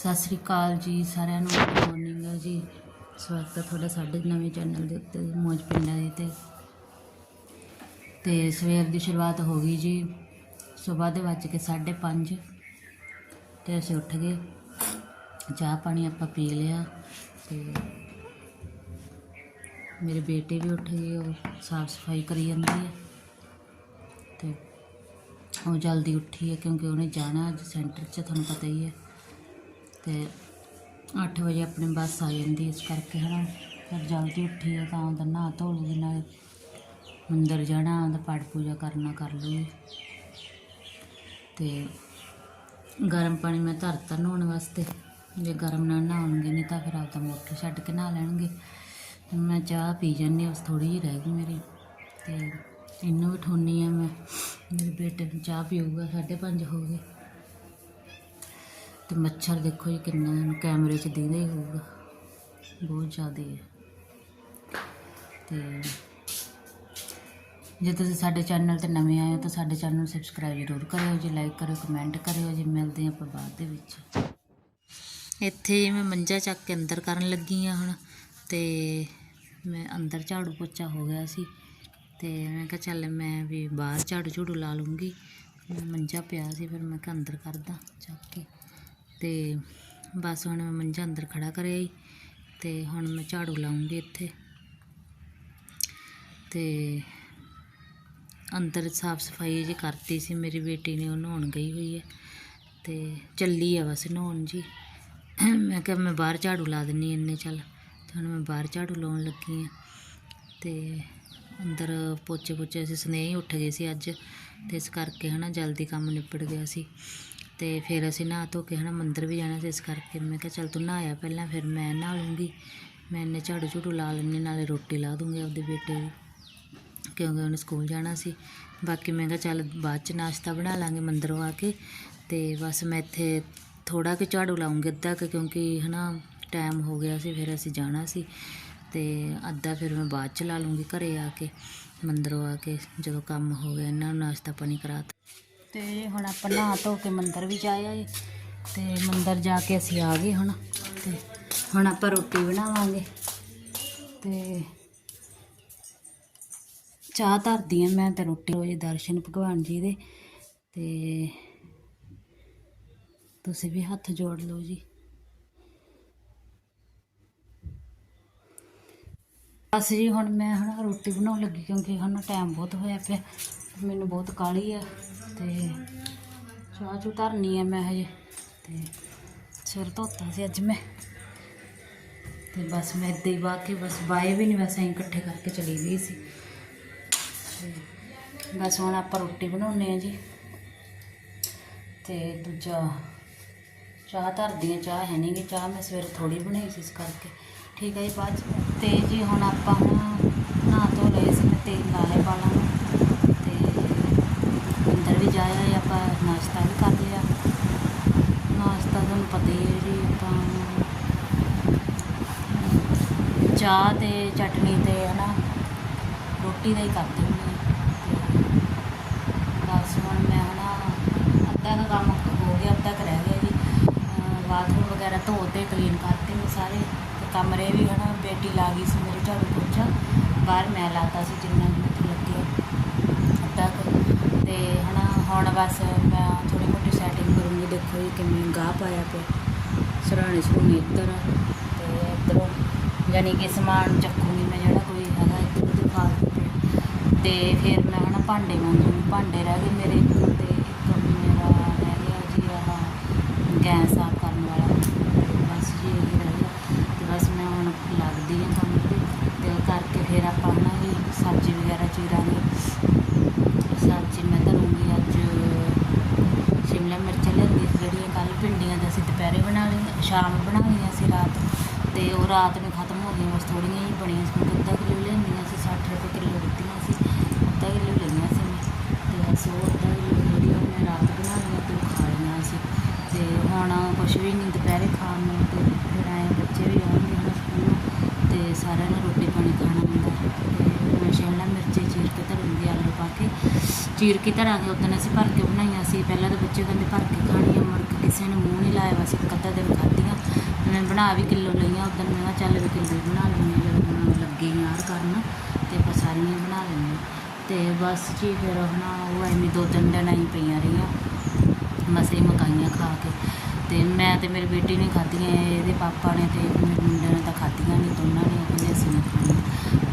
ਸਤਿ ਸ੍ਰੀ ਅਕਾਲ ਜੀ, ਸਾਰਿਆਂ ਨੂੰ ਗੁੱਡ ਮਾਰਨਿੰਗ ਹੈ ਜੀ। ਸਵਾਗਤ ਹੈ ਤੁਹਾਡਾ ਸਾਡੇ ਨਵੇਂ ਚੈਨਲ ਦੇ ਉੱਤੇ, ਮੌਜ ਪਿੰਡਾਂ ਦੇ ਤੇ ਤੇ ਸਵੇਰ ਦੀ ਸ਼ੁਰੂਆਤ ਹੋ ਗਈ ਜੀ। ਸਵੇਰ ਦੇ ਵੱਜ ਕੇ 5:30 ਤੇ ਅਸੀਂ ਉੱਠ ਗਏ। ਚਾਹ ਪਾਣੀ ਆਪਾਂ ਪੀ ਲਿਆ ਤੇ ਮੇਰੇ ਬੇਟੇ ਵੀ ਉੱਠ ਗਏ, ਉਹ ਸਾਫ਼ ਸਫ਼ਾਈ ਕਰੀ ਜਾਂਦੀ ਹੈ ਤੇ ਉਹ ਜਲਦੀ ਉੱਠੀ ਹੈ ਕਿਉਂਕਿ ਉਹਨੇ ਜਾਣਾ ਅੱਜ, ਸੈਂਟਰ 'ਚ, ਤੁਹਾਨੂੰ ਪਤਾ ਹੀ ਹੈ ਤੇ 8 ਵਜੇ ਆਪਣੀ ਬੱਸ ਆ ਜਾਂਦੀ ਇਸ ਕਰਕੇ ਹਨਾ, ਫਿਰ ਜਲਦੀ ਉੱਠੀ ਹੈ ਤਾਂ ਉਹਦਾ ਨਹਾ ਧੋ ਲੂਗੀ ਨਾਲ ਮੰਦਰ ਜਾਣਾ, ਉਹਦਾ ਪਾਠ ਪੂਜਾ ਕਰਨਾ ਕਰ ਲੂਗੀ ਤੇ ਗਰਮ ਪਾਣੀ ਮੈਂ ਧਰਤਾ ਨਹਾਉਣ ਵਾਸਤੇ, ਜੇ ਗਰਮ ਨਾ ਨਹਾਉਣਗੇ ਨਹੀਂ ਤਾਂ ਫਿਰ ਆਪਦਾ ਮੋਟਰ ਛੱਡ ਕੇ ਨਹਾ ਲੈਣਗੇ। ਮੈਂ ਚਾਹ ਪੀ ਜਾਂਦੀ ਹਾਂ, ਬਸ ਥੋੜੀ ਜਿਹੀ ਰਹਿ ਗਈ ਮੇਰੀ, ਤੇ ਇਹਨੂੰ ਵੀ ਠੋਨੀ ਆ ਮੈਂ, ਮੇਰੇ ਬੇਟੇ ਨੂੰ ਚਾਹ ਪੀਊਗਾ 5:30 ਹੋ ਗਏ। ਤੇ ਮੱਛਰ ਦੇਖੋ ਜੀ ਕਿੰਨਾ ਇਹਨੂੰ ਕੈਮਰੇ 'ਚ ਦਿਖਦਾ ਹੀ ਹੋਊਗਾ। ਬਹੁਤ ਜ਼ਿਆਦਾ ਹੈ। ਤੇ ਜੇ ਤੁਸੀਂ ਸਾਡੇ ਚੈਨਲ ਤੇ ਨਵੇਂ ਆਏ ਹੋ ਤਾਂ ਸਾਡੇ ਚੈਨਲ ਨੂੰ ਸਬਸਕ੍ਰਾਈਬ ਜ਼ਰੂਰ ਕਰਿਓ ਜੀ, ਲਾਈਕ ਕਰਿਓ, ਕਮੈਂਟ ਕਰਿਓ ਜੀ। ਮਿਲਦੇ ਹਾਂ ਆਪਾਂ ਬਾਅਦ ਦੇ ਵਿੱਚ। ਇੱਥੇ ਮੈਂ ਮੰਜਾ ਚੱਕ ਕੇ ਅੰਦਰ ਕਰਨ ਲੱਗੀ ਆ ਹੁਣ ਤੇ ਮੈਂ ਅੰਦਰ ਝਾੜੂ ਪੋਚਾ ਹੋ ਗਿਆ ਸੀ ਤੇ ਮੈਂ ਕਿਹਾ ਚੱਲ ਮੈਂ ਵੀ ਬਾਹਰ ਝਾੜੂ ਝੂੜੂ ਲਾ ਲੂੰਗੀ। ਮੰਜਾ ਪਿਆ ਸੀ, ਫਿਰ ਮੈਂ ਕਿਹਾ ਅੰਦਰ ਕਰਦਾ ਚੱਕ ਕੇ। ਤੇ ਬਸ ਹੁਣ ਮੈਂ ਮੰਜਾ ਅੰਦਰ ਖੜਾ ਕਰਿਆ ਹੀ ਤੇ ਹੁਣ ਮੈਂ ਝਾੜੂ ਲਾਉਂਗੀ ਇੱਥੇ। ਤੇ ਅੰਦਰ ਸਾਫ਼ ਸਫ਼ਾਈ ਜੀ ਕਰਤੀ ਸੀ, ਮੇਰੀ ਬੇਟੀ ਨੇ, ਉਹ ਨਹਾਉਣ ਗਈ ਹੋਈ ਹੈ। ਤੇ ਚੱਲੀ ਆ ਬਸ ਨਹਾਉਣ ਜੀ। ਮੈਂ ਕਿਹਾ ਮੈਂ ਬਾਹਰ ਝਾੜੂ ਲਾ ਦਿੰਨੀ ਇੰਨੇ ਚੱਲ, ਤੇ ਹੁਣ ਮੈਂ ਬਾਹਰ ਝਾੜੂ ਲਾਉਣ ਲੱਗੀ ਆ। ਤੇ ਅੰਦਰ ਪੋਚੇ ਪੋਚੇ, ਅਸੀਂ ਸਨੇਹ ਉੱਠ ਗਏ ਸੀ ਅੱਜ, ਤੇ ਇਸ ਕਰਕੇ ਹਨਾ ਜਲਦੀ ਕੰਮ ਨਿਪਟ ਗਿਆ ਸੀ। ਤੇ ਫਿਰ ਅਸੀਂ ਨਹਾ ਧੋ ਕੇ ਹਨਾ ਮੰਦਰ ਵੀ ਜਾਣਾ ਸੀ ਇਸ ਕਰਕੇ ਮੈਂ ਕਿਹਾ ਚੱਲ ਤੂੰ ਨਹਾਇਆ ਪਹਿਲਾਂ, ਫਿਰ ਮੈਂ ਨਹਾ ਲੂੰਗੀ। ਮੈਂ ਇੰਨੇ ਝਾੜੂ ਝੂੜੂ ਲਾ ਲੈਂਦੀ, ਨਾਲੇ ਰੋਟੀ ਲਾ ਦੂੰਗੀ ਆਪਦੇ ਬੇਟੇ ਦੀ, ਕਿਉਂਕਿ ਉਹਨੇ ਸਕੂਲ ਜਾਣਾ ਸੀ। ਬਾਕੀ ਮੈਂ ਕਿਹਾ ਚੱਲ ਬਾਅਦ ਚ ਨਾਸ਼ਤਾ ਬਣਾ ਲਾਂਗੇ ਮੰਦਰੋਂ ਆ ਕੇ। ਤੇ ਬਸ ਮੈਂ ਇੱਥੇ ਥੋੜਾ ਕਿ ਝਾੜੂ ਲਾਉਂਗੀ ਅੱਧਾ ਕੁ, ਕਿਉਂਕਿ ਹਨਾ ਟਾਈਮ ਹੋ ਗਿਆ ਸੀ, ਫਿਰ ਅਸੀਂ ਜਾਣਾ ਸੀ। ਤੇ ਅੱਧਾ ਫਿਰ ਮੈਂ ਬਾਅਦ ਚ ਲਾ ਲੂੰਗੀ ਘਰੇ ਆ ਕੇ, ਮੰਦਰੋਂ ਆ ਕੇ ਜਦੋਂ ਕੰਮ ਹੋ ਗਿਆ ਇਹਨਾਂ ਨੂੰ ਨਾਸ਼ਤਾ ਪਾਣੀ ਕਰਾਤਾ ਤੇ ਹੁਣ ਆਪਾਂ ਨਹਾ ਧੋ ਕੇ ਮੰਦਰ ਵੀ ਜਾਇਆ ਆਏ। ਤੇ ਮੰਦਰ ਜਾ ਕੇ ਅਸੀਂ ਆ ਗਏ ਹੁਣ। ਤੇ ਹੁਣ ਆਪਾਂ ਰੋਟੀ ਬਣਾਵਾਂਗੇ। ਤੇ ਚਾਹ ਧਰਦੀ ਆ ਮੈਂ ਤੇ ਰੋਟੀ ਹੋਏ ਦਰਸ਼ਨ ਭਗਵਾਨ ਜੀ ਦੇ। ਤੇ ਤੁਸੀਂ ਵੀ ਹੱਥ ਜੋੜ ਲਓ ਜੀ। ਬਸ ਜੀ, ਹੁਣ ਮੈਂ ਹੁਣ ਰੋਟੀ ਬਣਾਉਣ ਲੱਗੀ ਕਿਉਂਕਿ ਹੁਣ ਟਾਈਮ ਬਹੁਤ ਹੋਇਆ ਪਿਆ। ਮੈਨੂੰ ਬਹੁਤ ਕਾਹਲੀ ਆ ਤੇ ਚਾਹ ਚੂ ਧਰਨੀ ਆ ਮੈਂ ਹਜੇ ਤੇ ਸਿਰ ਧੋਤਾ ਸੀ ਅੱਜ ਮੈਂ। ਤੇ ਬਸ ਮੈਂ ਇੱਦਾਂ ਹੀ ਬਾਅਦ ਕੇ ਬਸ ਬਾਏ ਵੀ ਨਹੀਂ ਵੈਸੇ ਹੀ ਇਕੱਠੇ ਕਰਕੇ ਚਲੀ ਗਈ ਸੀ। ਤੇ ਬਸ ਹੁਣ ਆਪਾਂ ਰੋਟੀ ਬਣਾਉਣੇ ਆ ਜੀ। ਤੇ ਦੂਜਾ ਚਾਹ ਧਰਦੀ ਆ ਚਾਹ ਹੈ ਨਹੀਂ ਗੀ, ਚਾਹ ਮੈਂ ਸਵੇਰੇ ਥੋੜੀ ਬਣਾਈ ਸੀ ਇਸ ਕਰਕੇ। ਠੀਕ ਹੈ ਜੀ, ਬਾਅਦ 'ਚ। ਤੇ ਜੀ ਹੁਣ ਆਪਾਂ ਹੁਣ ਨਹਾ ਧੋ ਲਏ ਸੀ ਮੈਂ ਤੇਲ ਲਾ ਲਿਆ ਵਾਲਾਂ ਨੂੰ। ਤੇ ਅੰਦਰ ਵੀ ਹੈ ਆਪਾਂ ਨਾਸ਼ਤਾ ਵੀ ਕਰ ਲਿਆ। ਨਾਸ਼ਤਾ ਤੁਹਾਨੂੰ ਪਤਾ ਹੀ ਹੈ ਜੀ, ਆਪਾਂ ਚਾਹ ਤੇ ਚਟਨੀ ਤੇ ਹਨਾ ਰੋਟੀ ਦਾ ਹੀ ਕਰਦੇ ਹੁੰਦੇ ਬਸ ਹੁਣ ਮੈਂ ਹਨਾ ਅੱਧਾ ਕੁ ਕੰਮ ਹੋ ਗਿਆ, ਅੱਧਾ ਕੁ ਰਹਿ ਗਿਆ ਜੀ। ਬਾਥਰੂਮ ਵਗੈਰਾ ਧੋਤੇ ਕਲੀਨ ਕਰਤੇ ਮੈਂ ਸਾਰੇ। ਤੇ ਕਮਰੇ ਵੀ ਹਨਾ, ਬੇਟੀ ਲਾ ਗਈ ਸੀ ਮੇਰੇ ਝਾੜੂ ਪੋਚਾ। ਬਾਹਰ ਮੈਂ ਲਾਤਾ ਸੀ ਜਿੰਨਾ ਵੀ ਮੈਨੂੰ ਲੱਗਿਆ ਅੱਧਾ ਕੁ। ਤੇ ਹਨਾ ਹੁਣ ਬਸ ਮੈਂ ਥੋੜੀ ਮੋਟੀ ਸੈਟਿੰਗ ਕਰੂੰਗੀ। ਦੇਖੋ ਜੀ ਕਿਵੇਂ ਗਾਹ ਪਾਇਆ ਪਿਆ। ਸਰਾਣੇ ਸਰੂਣੇ ਇੱਧਰ ਆ ਤੇ ਇੱਧਰੋਂ ਯਾਨੀ ਕਿ ਸਮਾਨ ਚੱਕੂਗੀ ਮੈਂ ਜਿਹੜਾ ਕੋਈ ਹੈਗਾ ਇੱਧਰ ਉਹਦੇ ਫਾਲਤੂ ਪਿਆ ਤੇ ਫਿਰ ਮੈਂ ਹਨਾ ਭਾਂਡੇ ਮਾਂਜੂਗੀ। ਭਾਂਡੇ ਰਹਿ ਗਏ ਮੇਰੇ ਤੇ ਇੱਕ ਮੇਰਾ ਰਹਿ ਗਿਆ ਜੀ ਆਹ ਗੈਸ ਸਾਫ਼ ਕਰਨ ਵਾਲਾ। ਬਸ ਜੀ ਇਹ ਰਹਿ ਗਿਆ। ਤੇ ਬਸ ਮੈਂ ਹੁਣ ਲੱਗਦੀ ਹਾਂ ਕੰਮ ਤੇ। ਤੇ ਉਹ ਕਰਕੇ ਫਿਰ ਆਪਾਂ ਹਨਾ ਵੀ ਸਬਜ਼ੀ ਵਗੈਰਾ ਚੀਰਾਂਗੇ ਸਬਜ਼ੀ ਮੈਂ ਧਰੂੰਗੀ ਅੱਜ ਸ਼ਿਮਲਾ ਮਿਰਚ ਲੈਂਦੀ ਸੀ ਜਿਹੜੀਆਂ ਕੱਲ ਭਿੰਡੀਆਂ ਦਾ ਅਸੀਂ ਦੁਪਹਿਰੇ ਬਣਾ ਲਈਆਂ, ਸ਼ਾਮ ਨੂੰ ਬਣਾ ਲਈਆਂ ਸੀ ਰਾਤ। ਅਤੇ ਉਹ ਰਾਤ ਨੂੰ ਖਤਮ ਹੋ ਗਈਆਂ ਬਸ ਥੋੜੀਆਂ ਹੀ ਬਣੀਆਂ ਸੀ ਕਿਉਂਕਿ ਅੱਧਾ ਕਿਲੋ ਲੈਂਦੀਆਂ ਸੀ 60 ਰੁਪਏ ਕਿਲੋ ਦਿੱਤੀਆਂ ਸੀ, ਅੱਧਾ ਕਿਲੋ ਲਈਆਂ ਸੀ ਮੈਂ। ਤੇ ਬਸ ਉਹ ਅੱਧਾ ਕਿਲੋ ਜਿਹੜੀਆਂ ਮੈਂ ਰਾਤ ਬਣਾ ਲਈਆਂ ਤੇ ਖਾ ਲਈਆਂ ਸੀ। ਅਤੇ ਹੁਣ ਕੁਛ ਵੀ ਨਹੀਂ, ਦੁਪਹਿਰੇ ਖਾਣ ਨੂੰ ਤੇ ਫਿਰ ਆਏ ਬੱਚੇ ਵੀ ਆਉਣਗੇ ਨਾ ਸਕੂਲੋਂ ਤੇ ਸਾਰਿਆਂ ਨੇ ਰੋਟੀ ਪਾਣੀ ਖਾਣਾ ਹੁੰਦਾ। ਅਤੇ ਮੈਂ ਸ਼ਿਮਲਾ ਮਿਰਚੀ ਚੀਰ ਕੇ ਧਰੂੰਗੀ ਆਲੂ ਪਾ ਕੇ ਚੀਰ ਕੇ ਧਰਾਂਗੇ ਉਦੋਂ ਅਸੀਂ ਭਰ ਕੇ ਬਣਾਈਆਂ ਸੀ। ਪਹਿਲਾਂ ਤਾਂ ਬੱਚੇ ਕਹਿੰਦੇ ਭਰ ਕੇ ਖਾਣੀ ਮੁੜ ਕੇ ਕਿਸੇ ਨੇ ਮੂੰਹ ਨਹੀਂ ਲਾਇਆ ਬਸ ਇੱਕ ਅੱਧਾ ਦਿਨ ਖਾਧੀਆਂ। ਮੈਂ ਬਣਾ ਵੀ ਕਿਲੋ ਲਈਆਂ, ਉਦੋਂ ਮੈਂ ਕਿਹਾ ਚੱਲ ਵੀ ਕਿਲੋ ਹੀ ਬਣਾ ਲੈਂਦੀ ਹਾਂ, ਜਦੋਂ ਹੁਣ ਲੱਗੇ ਯਾਰ ਕਰਨ, ਤੇ ਆਪਾਂ ਸਾਰੀਆਂ ਹੀ ਬਣਾ ਲੈਂਦੇ ਹਾਂ। ਤੇ ਬਸ ਜੀ ਫਿਰ ਹੁਣ ਉਹ ਐਵੇਂ ਦੋ ਤਿੰਨ ਦਿਨ ਆਈ ਪਈਆਂ ਰਹੀਆਂ ਮਸੇ ਹੀ ਮਕਾਈਆਂ ਖਾ ਕੇ। ਤੇ ਮੈਂ ਤੇ ਮੇਰੀ ਬੇਟੀ ਨੇ ਖਾਧੀਆਂ, ਇਹਦੇ ਪਾਪਾ ਨੇ ਤੇ ਮੇਰੇ ਮੁੰਡੇ ਨੇ ਤਾਂ ਖਾਧੀਆਂ ਨਹੀਂ, ਦੋਨਾਂ ਨੇ, ਕਹਿੰਦੇ ਅਸੀਂ ਨਹੀਂ ਖਾਣੀਆਂ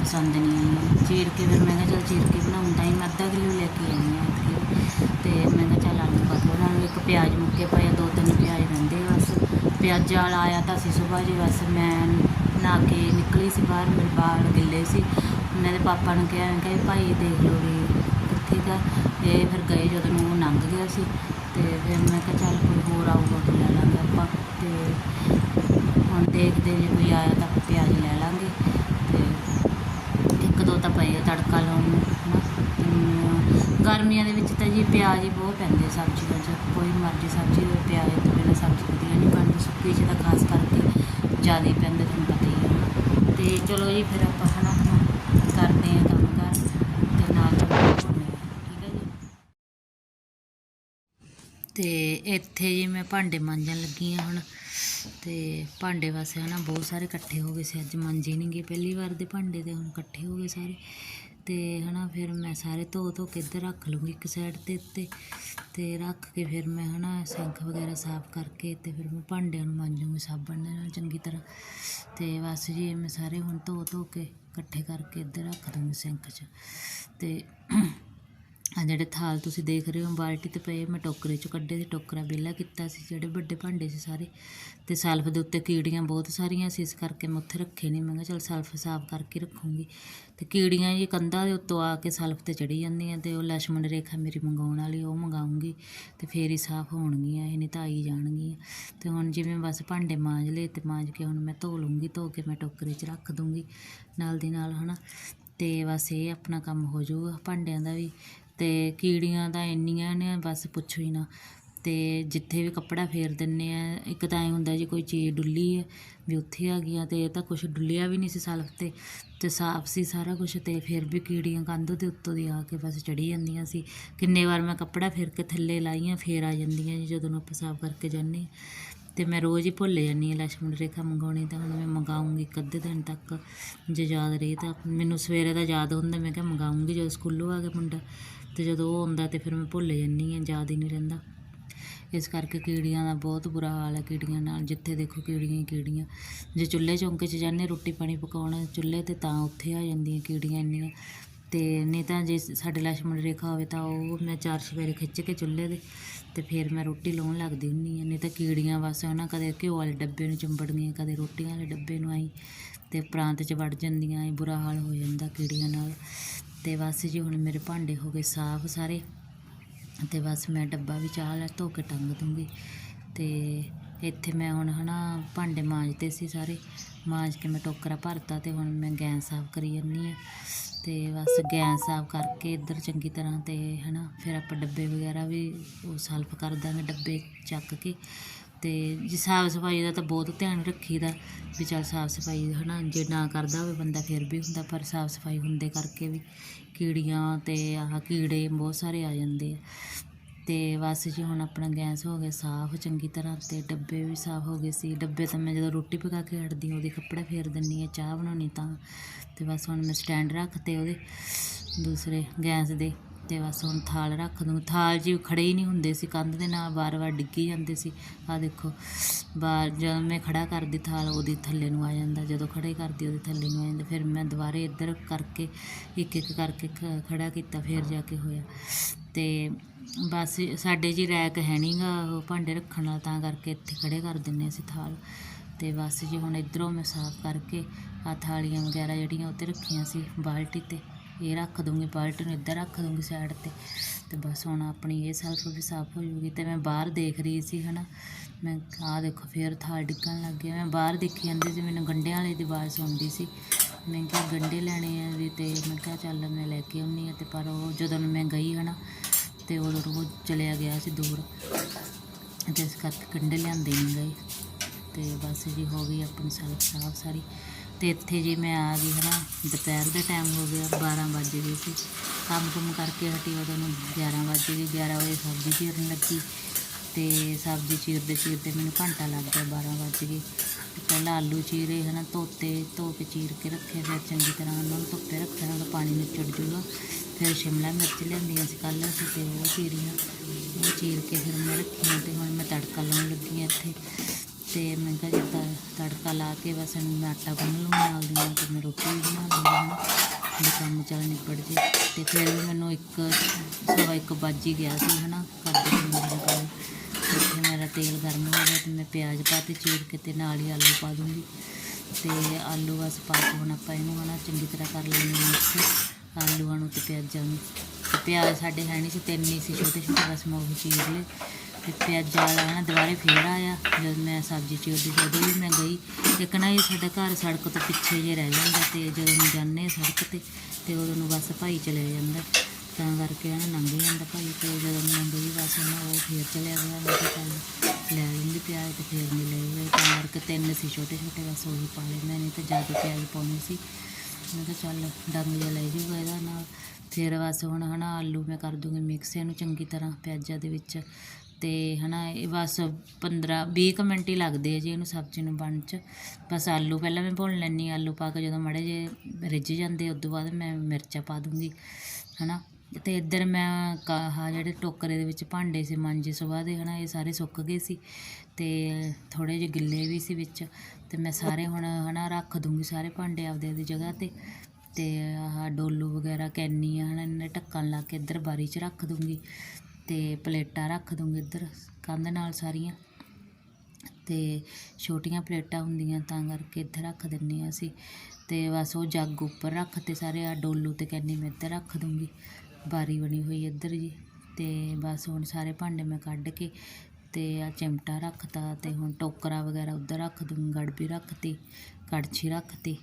ਪਸੰਦ ਨਹੀਂ ਆਈਆਂ। ਚੀਰ ਕੇ ਫਿਰ ਮੈਂ ਕਿਹਾ ਚੱਲ ਚੀਰ ਕੇ ਬਣਾਉਂਦਾ ਹੀ ਮੈਂ ਅੱਧਾ ਕਿਲੋ ਲੈ ਕੇ ਆਈ ਹਾਂ ਐਤਕੀ। ਤੇ ਮੈਂ ਕਿਹਾ ਚੱਲ ਆਲੂ ਪਾ ਕੇ ਉਹਨਾਂ ਨੂੰ ਇੱਕ ਪਿਆਜ਼ ਮੁੱਕੇ ਪਏ ਆ, ਦੋ ਤਿੰਨ ਪਿਆਜ਼ ਰਹਿੰਦੇ ਆ ਬਸ ਵਾਲਾ ਆਇਆ ਤਾਂ ਸੀ ਸੁਬਾਹ ਜੀ ਬਸ ਮੈਂ ਨਹਾ ਕੇ ਨਿਕਲੀ ਸੀ ਬਾਹਰ, ਮੇਰੇ ਵਾਲ ਗਿੱਲੇ ਸੀ। ਉਹਨਾਂ ਦੇ ਪਾਪਾ ਨੂੰ ਕਿਹਾ, ਮੈਂ ਕਿਹਾ ਭਾਈ ਦੇਖ ਲਓ ਵੀ ਕਿੱਥੇ ਦਾ ਇਹ ਫਿਰ ਗਏ ਜਦੋਂ ਨੂੰ ਉਹ ਲੰਘ ਗਿਆ ਸੀ। ਤੇ ਫਿਰ ਮੈਂ ਕਿਹਾ, ਚੱਲ ਕੋਈ ਹੋਰ ਆਊਗਾ ਤਾਂ ਲੈ ਲਾਂਗੇ ਆਪਾਂ। ਤੇ ਹੁਣ ਦੇਖਦੇ ਜੇ ਕੋਈ ਆਇਆ ਤਾਂ ਆਪਾਂ ਪਿਆਜ਼ ਲੈ ਲਾਂਗੇ। ਤੇ ਇੱਕ ਦੋ ਤਾਂ ਪਏ ਤੜਕਾ ਲਾਉਣ ਨੂੰ, ਹਨਾ। ਗਰਮੀਆਂ ਦੇ ਵਿੱਚ ਤਾਂ ਜੀ ਪਿਆਜ਼ ਹੀ ਬਹੁਤ ਪੈਂਦੇ ਸਬਜ਼ੀਆਂ 'ਚ ਕੋਈ ਮਰਜ਼ੀ ਸਬਜ਼ੀ ਹੋਵੇ ਪਿਆਜ਼ ਤੋਂ ਬਿਨਾਂ ਸਬਜ਼ੀ ਵਧੀਆ ਨਹੀਂ ਬਣਦੀ, ਸੁੱਕੀ 'ਚ ਤਾਂ ਖਾਸ ਕਰਕੇ ਜ਼ਿਆਦਾ ਹੀ ਪੈਂਦੇ ਤੁਹਾਨੂੰ ਪਤਾ ਹੀ ਹੈ ਤੇ ਚਲੋ ਜੀ, ਫਿਰ ਆਪਾਂ ਹਨਾ ਹੁਣ ਕਰਦੇ ਹਾਂ ਕੰਮ ਕਾਰ ਤੇ ਨਾਲ ਠੀਕ ਹੈ ਜੀ? ਤੇ ਇੱਥੇ ਜੀ ਮੈਂ ਭਾਂਡੇ ਮਾਂਜਣ ਲੱਗੀ ਆ ਹੁਣ, ਤੇ ਭਾਂਡੇ ਵਾਸਤੇ ਹਨਾ ਬਹੁਤ ਸਾਰੇ ਇਕੱਠੇ ਹੋ ਗਏ ਸੀ, ਅੱਜ ਮਾਂਜੇ ਨਹੀਂ ਗਏ, ਪਹਿਲੀ ਵਾਰ ਦੇ ਭਾਂਡੇ ਤੇ ਹੁਣ ਇਕੱਠੇ ਹੋ ਗਏ ਸਾਰੇ। ਅਤੇ ਹੈ ਨਾ ਫਿਰ ਮੈਂ ਸਾਰੇ ਧੋ ਧੋ ਕੇ ਇੱਧਰ ਰੱਖ ਲੂੰਗੀ ਇੱਕ ਸਾਈਡ ਤੇ ਉੱਤੇ ਅਤੇ ਰੱਖ ਕੇ ਫਿਰ ਮੈਂ ਹੈ ਨਾ ਸਿੰਕ ਵਗੈਰਾ ਸਾਫ਼ ਕਰਕੇ ਅਤੇ ਫਿਰ ਮੈਂ ਭਾਂਡਿਆਂ ਨੂੰ ਮਾਂਜੂੰਗੀ ਸਾਬਣ ਦੇ ਨਾਲ ਚੰਗੀ ਤਰ੍ਹਾਂ ਅਤੇ ਬਸ ਜੀ ਮੈਂ ਸਾਰੇ ਹੁਣ ਧੋ ਧੋ ਕੇ ਇਕੱਠੇ ਕਰਕੇ ਇੱਧਰ ਰੱਖ ਦੂੰਗੀ ਸਿੰਕ 'ਚ ਅਤੇ ਆ ਜਿਹੜੇ ਥਾਲ ਤੁਸੀਂ ਦੇਖ ਰਹੇ ਹੋ, ਬਾਲਟੀ ਤੇ ਪਏ ਮੈਂ ਟੋਕਰੇ 'ਚ ਕੱਢੇ ਤੇ ਟੋਕਰਾ ਵਿਹਲਾ ਕੀਤਾ ਸੀ, ਜਿਹੜੇ ਵੱਡੇ ਭਾਂਡੇ ਸੀ ਸਾਰੇ। ਤੇ ਸੈਲਫ ਦੇ ਉੱਤੇ ਕੀੜੀਆਂ ਬਹੁਤ ਸਾਰੀਆਂ ਸੀ, ਇਸ ਕਰਕੇ ਮੈਂ ਉੱਥੇ ਰੱਖੇ ਨਹੀਂ ਮੈਂ ਕਿਹਾ ਚਲ ਸੈਲਫ ਸਾਫ਼ ਕਰਕੇ ਰੱਖੂੰਗੀ। ਤੇ ਕੀੜੀਆਂ ਜੀ ਕੰਧਾਂ ਦੇ ਉੱਤੋਂ ਆ ਕੇ ਸੈਲਫ ਤੇ ਚੜੀ ਜਾਂਦੀਆਂ ਤੇ ਉਹ ਲక్ష్ਮਣ ਰੇਖਾ ਮੇਰੀ ਮੰਗਾਉਣ ਵਾਲੀ, ਉਹ ਮੰਗਾਉਂਗੀ ਤੇ ਫੇਰ ਹੀ ਸਾਫ਼ ਹੋਣਗੀਆਂ, ਇਹ ਨਹੀਂ ਤਾਂ ਆਈ ਜਾਣਗੀਆਂ। ਤੇ ਹੁਣ ਜਿਵੇਂ ਬਸ ਭਾਂਡੇ ਮਾਂਜ ਲਏ ਤੇ ਮਾਂਜ ਕੇ ਹੁਣ ਮੈਂ ਧੋ ਲੂੰਗੀ, ਧੋ ਕੇ ਮੈਂ ਟੋਕਰੇ 'ਚ ਰੱਖ ਦੂੰਗੀ ਨਾਲ ਦੀ ਨਾਲ, ਹਨਾ। ਤੇ ਬਸ ਇਹ ਆਪਣਾ ਕੰਮ ਹੋ ਜਾਊਗਾ, ਭਾਂਡਿਆਂ ਦਾ ਵੀ ਅਤੇ ਕੀੜੀਆਂ ਤਾਂ ਇੰਨੀਆਂ ਨੇ, ਬਸ ਪੁੱਛੋ ਹੀ ਨਾ। ਅਤੇ ਜਿੱਥੇ ਵੀ ਕੱਪੜਾ ਫੇਰ ਦਿੰਦੇ ਹਾਂ ਇੱਕ ਤਾਂ ਐਂ ਹੁੰਦਾ ਜੀ ਕੋਈ ਚੀਜ਼ ਡੁੱਲੀ ਹੈ ਵੀ ਉੱਥੇ ਆ ਗਈਆਂ ਅਤੇ ਇਹ ਤਾਂ ਕੁਛ ਡੁੱਲਿਆ ਵੀ ਨਹੀਂ ਸੀ ਸਲਫ 'ਤੇ ਅਤੇ ਸਾਫ਼ ਸੀ ਸਾਰਾ ਕੁਛ ਅਤੇ ਫਿਰ ਵੀ ਕੀੜੀਆਂ ਕੰਧ ਦੇ ਉੱਤੋਂ ਦੀ ਆ ਕੇ ਬਸ ਚੜ੍ਹੀ ਜਾਂਦੀਆਂ ਸੀ। ਕਿੰਨੇ ਵਾਰ ਮੈਂ ਕੱਪੜਾ ਫੇਰ ਕੇ ਥੱਲੇ ਲਾਈਆਂ, ਫੇਰ ਆ ਜਾਂਦੀਆਂ ਜੀ ਜਦੋਂ ਆਪਾਂ ਸਾਫ਼ ਕਰਕੇ ਜਾਂਦੇ ਅਤੇ ਮੈਂ ਰੋਜ਼ ਹੀ ਭੁੱਲ ਜਾਂਦੀ ਹਾਂ ਲਛਮਣ ਰੇਖਾ ਮੰਗਾਉਣੀ ਤਾਂ ਹੁਣ ਮੈਂ ਮੰਗਾਉਂਗੀ ਇੱਕ ਅੱਧੇ ਦਿਨ ਤੱਕ, ਜੇ ਯਾਦ ਰਹੀ ਤਾਂ। ਮੈਨੂੰ ਸਵੇਰੇ ਦਾ ਯਾਦ ਹੁੰਦਾ, ਮੈਂ ਕਿਹਾ ਮੰਗਾਉਂਗੀ ਜਦੋਂ ਸਕੂਲੋਂ ਆ ਕੇ ਮੁੰਡਾ। ਅਤੇ ਜਦੋਂ ਉਹ ਹੁੰਦਾ ਤਾਂ ਫਿਰ ਮੈਂ ਭੁੱਲ ਜਾਂਦੀ ਹਾਂ, ਯਾਦ ਹੀ ਨਹੀਂ ਰਹਿੰਦਾ। ਇਸ ਕਰਕੇ ਕੀੜੀਆਂ ਦਾ ਬਹੁਤ ਬੁਰਾ ਹਾਲ ਹੈ, ਕੀੜੀਆਂ ਨਾਲ ਜਿੱਥੇ ਦੇਖੋ ਕੀੜੀਆਂ ਹੀ ਕੀੜੀਆਂ। ਜੇ ਚੁੱਲ੍ਹੇ ਚੌਂਕੇ 'ਚ ਜਾਂਦੇ, ਰੋਟੀ ਪਾਣੀ ਪਕਾਉਣ, ਚੁੱਲ੍ਹੇ 'ਤੇ ਤਾਂ ਉੱਥੇ ਆ ਜਾਂਦੀਆਂ ਕੀੜੀਆਂ ਇੰਨੀਆਂ। ਅਤੇ ਨਹੀਂ ਤਾਂ ਜੇ ਸਾਡੇ ਲਛਮਣ ਰੇਖਾ ਹੋਵੇ ਤਾਂ ਉਹ ਮੈਂ ਚਾਰ ਸਵੇਰੇ ਖਿੱਚ ਕੇ ਚੁੱਲ੍ਹੇ ਦੇ ਅਤੇ ਫਿਰ ਮੈਂ ਰੋਟੀ ਲਾਉਣ ਲੱਗਦੀ ਹੁੰਦੀ ਹਾਂ। ਨਹੀਂ ਤਾਂ ਕੀੜੀਆਂ ਬਸ ਉਹਨਾਂ ਕਦੇ ਘਿਓ ਵਾਲੇ ਡੱਬੇ ਨੂੰ ਚੰਬੜਦੀਆਂ, ਕਦੇ ਰੋਟੀਆਂ ਵਾਲੇ ਡੱਬੇ ਨੂੰ ਆਈ ਅਤੇ ਪ੍ਰਾਂਤ 'ਚ ਵੜ ਜਾਂਦੀਆਂ ਇਹ ਬੁਰਾ ਹਾਲ ਹੋ ਜਾਂਦਾ ਕੀੜੀਆਂ ਨਾਲ। ਤੇ ਬਸ ਜੀ ਹੁਣ ਮੇਰੇ ਭਾਂਡੇ ਹੋ ਗਏ ਸਾਫ਼ ਸਾਰੇ ਤੇ ਬਸ ਮੈਂ ਡੱਬਾ ਵੀ ਚਾਹ ਲੈ ਧੋ ਕੇ ਟੰਗ ਦੂੰਗੀ ਤੇ ਇੱਥੇ ਮੈਂ ਹੁਣ ਹਨਾ ਭਾਂਡੇ ਮਾਂਜਦੇ ਸੀ ਸਾਰੇ, ਮਾਂਜ ਕੇ ਮੈਂ ਟੋਕਰਾ ਭਰਤਾ ਤੇ ਹੁਣ ਮੈਂ ਗੈਸ ਸਾਫ਼ ਕਰੀ ਜਾਂਦੀ ਆ ਤੇ ਬਸ ਗੈਸ ਸਾਫ਼ ਕਰਕੇ ਇੱਧਰ ਚੰਗੀ ਤਰ੍ਹਾਂ ਤੇ ਹਨਾ ਫਿਰ ਆਪਾਂ ਡੱਬੇ ਵਗੈਰਾ ਵੀ ਉਹ ਸਲਫ ਕਰ ਦਾਂਗੇ ਡੱਬੇ ਚੱਕ ਕੇ ਅਤੇ ਜੇ ਸਾਫ਼ ਸਫ਼ਾਈ ਦਾ ਤਾਂ ਬਹੁਤ ਧਿਆਨ ਰੱਖੀਦਾ ਵੀ ਚੱਲ ਸਾਫ਼ ਸਫ਼ਾਈ ਹੈ ਨਾ ਜੇ ਨਾ ਕਰਦਾ ਹੋਵੇ ਬੰਦਾ ਫਿਰ ਵੀ ਹੁੰਦਾ, ਪਰ ਸਾਫ਼ ਸਫ਼ਾਈ ਹੁੰਦੇ ਕਰਕੇ ਵੀ ਕੀੜੀਆਂ ਅਤੇ ਆਹ ਕੀੜੇ ਬਹੁਤ ਸਾਰੇ ਆ ਜਾਂਦੇ ਆ। ਅਤੇ ਬਸ ਜੀ ਹੁਣ ਆਪਣਾ ਗੈਸ ਹੋ ਗਿਆ ਸਾਫ਼, ਚੰਗੀ ਤਰ੍ਹਾਂ ਅਤੇ ਡੱਬੇ ਵੀ ਸਾਫ਼ ਹੋ ਗਏ ਸੀ। ਡੱਬੇ ਤਾਂ ਮੈਂ ਜਦੋਂ ਰੋਟੀ ਪਕਾ ਕੇ ਹਟਦੀ ਉਹਦੇ ਕੱਪੜਾ ਫੇਰ ਦਿੰਦੀ ਆ ਚਾਹ ਬਣਾਉਣੀ ਤਾਂ। ਅਤੇ ਬਸ ਹੁਣ ਮੈਂ ਸਟੈਂਡ ਰੱਖਤੇ ਉਹਦੇ ਦੂਸਰੇ ਗੈਸ ਦੇ। ਤੇ ਬਸ ਹੁਣ ਥਾਲ ਰੱਖ ਦੂੰ ਥਾਲ ਜੀ ਖੜੇ ਹੀ ਨਹੀਂ ਹੁੰਦੇ ਸੀ, ਕੰਧ ਦੇ ਨਾਲ ਵਾਰ-ਵਾਰ ਡਿੱਗੀ ਜਾਂਦੇ ਸੀ। ਆ ਦੇਖੋ, ਬਾਹਰ ਜਦੋਂ ਮੈਂ ਖੜਾ ਕਰਦੀ ਥਾਲ, ਉਹਦੀ ਥੱਲੇ ਨੂੰ ਆ ਜਾਂਦਾ। ਜਦੋਂ ਖੜੇ ਕਰਦੀ, ਉਹਦੇ ਥੱਲੇ ਨੂੰ ਆ ਜਾਂਦਾ। ਫਿਰ ਮੈਂ ਦੁਬਾਰੇ ਇੱਧਰ ਕਰਕੇ, ਇੱਕ ਇੱਕ ਕਰਕੇ ਖ- ਖੜਾ ਕੀਤਾ, ਫਿਰ ਜਾ ਕੇ ਹੋਇਆ। ਤੇ ਬਸ ਸਾਡੇ ਜੀ ਰੈਕ ਹੈ ਨਹੀਂਗਾ ਉਹ ਭਾਂਡੇ ਰੱਖਣ ਨਾਲ ਤਾਂ ਕਰਕੇ ਇੱਥੇ ਖੜੇ ਕਰ ਦਿੰਨੇ ਅਸੀਂ ਥਾਲ। ਤੇ ਬਸ ਜੀ ਹੁਣ ਇਧਰੋਂ ਮੈਂ ਸਾਫ਼ ਕਰਕੇ ਆ ਥਾਲੀਆਂ ਵਗੈਰਾ ਜਿਹੜੀਆਂ ਉੱਤੇ ਰੱਖੀਆਂ ਸੀ, ਬਾਲਟੀ ਤੇ ਇਹ ਰੱਖ ਦੂੰਗੀ ਬਾਲਟੀ ਨੂੰ ਇੱਧਰ ਰੱਖ ਦੂੰਗੀ ਸਾਈਡ ਤੇ। ਤੇ ਬਸ ਹੁਣ ਆਪਣੀ ਇਹ ਸੈਲਫ ਵੀ ਸਾਫ਼ ਹੋ ਜੂਗੀ ਤੇ ਮੈਂ ਬਾਹਰ ਦੇਖ ਰਹੀ ਸੀ, ਹਨਾ। ਮੈਂ ਆਹ ਦੇਖੋ, ਫੇਰ ਥਾਲ ਡਿੱਗਣ ਲੱਗ ਗਿਆ। ਮੈਂ ਬਾਹਰ ਦੇਖੀ ਜਾਂਦੀ ਸੀ, ਮੈਨੂੰ ਗੰਢਿਆਂ ਵਾਲੇ ਦੀ ਆਵਾਜ਼ ਸੁਣਦੀ ਸੀ। ਮੈਂ ਕਿਹਾ, ਗੰਢੇ ਲੈਣੇ ਆ ਵੀ? ਤੇ ਮੈਂ ਕਿਹਾ, ਚੱਲ ਮੈਂ ਲੈ ਕੇ ਆਉਣੀ ਆ ਤੇ ਪਰ ਉਹ ਜਦੋਂ ਮੈਂ ਗਈ, ਹਨਾ, ਤੇ ਉਦੋਂ ਉਹ ਚਲਿਆ ਗਿਆ ਸੀ ਦੂਰ। ਤੇ ਇਸ ਕਰਕੇ ਗੰਢੇ ਲਿਆਂਦੇ ਨਹੀਂ ਗਏ। ਤੇ ਬਸ ਜੀ ਹੋ ਗਈ ਆਪਣੀ ਸੈਲਫ ਸਾਫ਼ ਸਾਰੀ। ਤੇ ਇੱਥੇ ਜੀ ਮੈਂ ਆ ਗਈ ਹਨਾ, ਦੁਪਹਿਰ ਦੇ ਟਾਈਮ ਹੋ ਗਿਆ 12 ਵੱਜ ਗਏ ਸੀ। ਕੰਮ ਕੁਮ ਕਰਕੇ ਹਟੀ ਉਦੋਂ ਨੂੰ 11 ਵੱਜ ਗਏ 11 ਵਜੇ ਸਬਜ਼ੀ ਚੀਰਨ ਲੱਗੀ ਤੇ ਸਬਜ਼ੀ ਚੀਰਦੇ ਚੀਰਦੇ ਮੈਨੂੰ ਘੰਟਾ ਲੱਗ ਗਿਆ 12 ਵੱਜ ਗਏ। ਤੇ ਪਹਿਲਾਂ ਆਲੂ ਚੀਰੇ ਹਨਾ, ਧੋਤੇ, ਧੋ ਕੇ ਚੀਰ ਕੇ ਰੱਖੇ, ਫਿਰ ਚੰਗੀ ਤਰ੍ਹਾਂ ਉਹਨਾਂ ਨੂੰ ਧੁੱਪੇ ਰੱਖਿਆ ਨਾਲ ਪਾਣੀ ਨਿਚੜ ਜੂਗਾ। ਫਿਰ ਸ਼ਿਮਲਾ ਮਿਰਚ ਲਿਆਂਦੀਆਂ ਸੀ ਕੱਲ੍ਹ ਅਸੀਂ ਤੇ ਉਹ ਚੀਰੀਆਂ, ਉਹ ਚੀਰ ਕੇ ਫਿਰ ਮੈਂ ਰੱਖੀਆਂ ਤੇ ਹੁਣ ਮੈਂ ਤੜਕਾ ਲਾਉਣ ਲੱਗੀ ਹਾਂ ਇੱਥੇ। ਤੇ ਮੈਂ ਕਿਹਾ ਜਿੱਦਾਂ ਤੜਕਾ ਲਾ ਕੇ ਬਸ ਇਹਨੂੰ ਮੈਂ ਆਟਾ ਗੁੰਨ ਲੂੰ, ਨਾਲ ਦੀ ਨਾਲ ਤੇ ਮੈਂ ਰੋਟੀ ਵੀ ਬਣਾ ਲੂੰਗੀ ਹਨਾ ਵੀ ਕੰਮ ਚੱਲ ਨਿਬੜ ਜੇ। ਤੇ ਫਿਰ ਵੀ ਮੈਨੂੰ ਇੱਕ ਸਵਾ ਇੱਕ ਵੱਜ ਹੀ ਗਿਆ ਸੀ, ਹਨਾ ਕਰਦੇ ਮੇਰੇ ਕੋਲ ਇੱਥੇ ਮੇਰਾ ਤੇਲ ਗਰਮ ਹੋ ਗਿਆ ਤੇ ਮੈਂ ਪਿਆਜ਼ ਪਾ ਤੇ ਚੀਰ ਕੇ ਤੇ ਨਾਲ ਹੀ ਆਲੂ ਪਾ ਦੂੰਗੀ। ਤੇ ਆਲੂ ਬਸ ਪਾ ਕੇ ਹੁਣ ਆਪਾਂ ਇਹਨੂੰ, ਹਨਾ, ਚੰਗੀ ਤਰ੍ਹਾਂ ਕਰ ਲੈਣੀ ਮਿਕਸ। ਆਲੂਆਂ ਨੂੰ ਤੇ ਪਿਆਜ਼ਾਂ ਨੂੰ। ਤੇ ਪਿਆਜ਼ ਸਾਡੇ ਹੈ ਨਹੀਂ ਸੀ, ਤਿੰਨ ਹੀ ਸੀ ਛੋਟੇ ਛੋਟੇ ਬਸ ਮੈਂ ਉਹ ਚੀਰ ਲਏ। ਤੇ ਪਿਆਜ਼ਾ ਵਾਲਾ ਨਾ ਦੁਬਾਰੇ ਫੇਰ ਆਇਆ, ਜਦ ਮੈਂ ਸਬਜ਼ੀ ਚੀਰਦੀ ਜਦੋਂ ਵੀ ਮੈਂ ਗਈ। ਇੱਕ ਨਾ ਇਹ ਸਾਡਾ ਘਰ ਸੜਕ ਤੋਂ ਪਿੱਛੇ ਜੇ ਰਹਿ ਜਾਂਦਾ ਤੇ ਜਦੋਂ ਨੂੰ ਜਾਂਦੇ ਹਾਂ ਸੜਕ ਤੇ ਤੇ ਉਦੋਂ ਨੂੰ ਬਸ ਭਾਈ ਚਲੇ ਜਾਂਦਾ। ਤਾਂ ਕਰਕੇ ਨਾ ਲੰਘ ਜਾਂਦਾ ਭਾਈ, ਤੇ ਜਦੋਂ ਮੈਂ ਗਈ ਬਸ ਨਾ ਉਹ ਫੇਰ ਚਲਿਆ ਗਿਆ, ਮੈਂ ਕਿਹਾ ਲੈ ਲੈਂਦੀ ਪਿਆਜ਼ ਤੇ ਫੇਰ ਨਹੀਂ ਲਏ ਗਏ ਤਾਂ ਕਰਕੇ ਤਿੰਨ ਸੀ ਛੋਟੇ ਛੋਟੇ ਬਸ ਉਹੀ ਪਾ ਲਏ ਮੈਂ, ਨਹੀਂ ਤਾਂ ਜ਼ਿਆਦਾ ਪਿਆਜ਼ ਪਾਉਣੇ ਸੀ। ਮੈਂ ਕਿਹਾ ਚੱਲ ਡੰਗ ਜਿਹਾ ਲੈ ਜੂਗਾ ਇਹਦਾ ਨਾਲ। ਫਿਰ ਬਸ ਹੁਣ ਹਨਾ ਆਲੂ ਮੈਂ ਕਰ ਦੂੰਗੀ ਮਿਕਸ ਇਹਨੂੰ ਚੰਗੀ ਤਰ੍ਹਾਂ, ਪਿਆਜ਼ਾਂ ਦੇ ਵਿੱਚ ਅਤੇ ਹੈ ਨਾ ਇਹ ਬਸ 15 20 ਕੁ ਮਿੰਟ ਹੀ ਲੱਗਦੇ ਆ ਜੀ ਇਹਨੂੰ ਸਬਜ਼ੀ ਨੂੰ ਬਣਨ ਚ। ਬਸ ਆਲੂ ਪਹਿਲਾਂ ਮੈਂ ਭੁੰਨ ਲੈਂਦੀ ਆਲੂ ਪਾ ਕੇ ਜਦੋਂ ਮਾੜੇ ਜਿਹੇ ਰਿੱਝ ਜਾਂਦੇ ਉਸ ਤੋਂ ਬਾਅਦ ਮੈਂ ਮਿਰਚਾਂ ਪਾ ਦੂੰਗੀ ਹੈ ਨਾ ਅਤੇ ਇੱਧਰ ਮੈਂ ਆਹ ਜਿਹੜੇ ਟੋਕਰੇ ਦੇ ਵਿੱਚ ਭਾਂਡੇ ਸੀ, ਮਾਂਜੇ ਸੁਬਾਹ ਦੇ ਹੈ ਨਾ ਇਹ ਸਾਰੇ ਸੁੱਕ ਗਏ ਸੀ। ਅਤੇ ਥੋੜ੍ਹੇ ਜਿਹੇ ਗਿੱਲੇ ਵੀ ਸੀ ਵਿੱਚ ਅਤੇ ਮੈਂ ਸਾਰੇ ਹੁਣ ਹੈ ਨਾ ਰੱਖ ਦੂੰਗੀ ਸਾਰੇ ਭਾਂਡੇ ਆਪਦੇ ਆਪਦੀ ਜਗ੍ਹਾ ਤੇ। ਅਤੇ ਆਹ ਡੋਲੂ ਵਗੈਰਾ ਕੈਨੀਆਂ ਹਨਾ, ਇਹਨਾਂ ਦੇ ਢੱਕਣ ਲਾ ਕੇ ਇੱਧਰ ਬਾਰੀ 'ਚ ਰੱਖ ਦੂੰਗੀ। ਅਤੇ ਪਲੇਟਾਂ ਰੱਖ ਦੂੰਗੀ ਇੱਧਰ, ਕੰਧ ਨਾਲ ਸਾਰੀਆਂ। ਅਤੇ ਛੋਟੀਆਂ ਪਲੇਟਾਂ ਹੁੰਦੀਆਂ ਤਾਂ ਕਰਕੇ ਇੱਧਰ ਰੱਖ ਦਿੰਦੇ ਹਾਂ ਅਸੀਂ। ਅਤੇ ਬਸ ਉਹ ਜੱਗ ਉੱਪਰ ਰੱਖ ਤੇ ਸਾਰੇ ਆ ਡੋਲੂ ਅਤੇ ਕੈਨੀ ਮੈਂ ਇੱਧਰ ਰੱਖ ਦੂੰਗੀ। ਬਾਰੀ ਬਣੀ ਹੋਈ ਇੱਧਰ ਜੀ। ਅਤੇ ਬਸ ਹੁਣ ਸਾਰੇ ਭਾਂਡੇ ਮੈਂ ਕੱਢ ਕੇ ਅਤੇ ਆ ਚਿਮਟਾ ਰੱਖਤਾ ਅਤੇ ਹੁਣ ਟੋਕਰਾ ਵਗੈਰਾ ਉੱਧਰ ਰੱਖ ਦੂੰਗੀ, ਗੜਬੀ ਰੱਖਤੀ, ਕੜਛੀ ਰੱਖਤੀ।